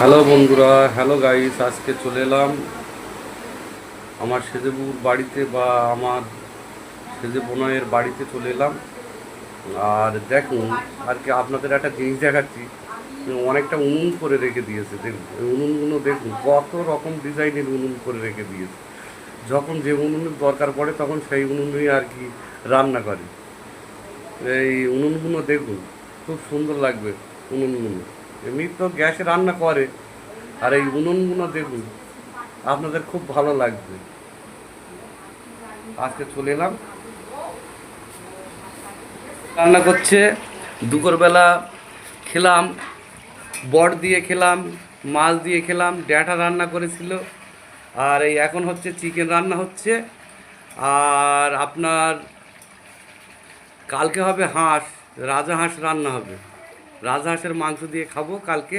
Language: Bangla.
হ্যালো বন্ধুরা, হ্যালো গাইস আজকে চলে এলাম আমার সেজেবুর বাড়িতে বা আমার সেজে বোনাইয়ের বাড়িতে চলে এলাম। আর দেখুন আর কি আপনাদের একটা জিনিস দেখাচ্ছি অনেকটা উনুন করে রেখে দিয়েছে, দেখুন উনুনগুলো দেখুন, কত রকম ডিজাইনের উনুন করে রেখে দিয়েছে। যখন যে উনুনের দরকার পড়ে, তখন সেই উনুনেই আর কি রান্না করে। এই উনুনগুলো দেখুন, খুব সুন্দর লাগবে উনুনগুলো। এমনি তো গ্যাসে রান্না করে। আর এই উনুনগুলো দেখুন, আপনাদের খুব ভালো লাগবে। আজকে চলে এলাম। রান্না করছে, দুপুরবেলা খেলাম, বট দিয়ে খেলাম, মাছ দিয়ে খেলাম ড্যাটা রান্না করেছিল। আর এই এখন হচ্ছে চিকেন রান্না হচ্ছে। আর আপনার কালকে হবে হাঁস রাজা হাঁস রান্না হবে। রাজা হাঁসের মাংস দিয়ে খাব কালকে।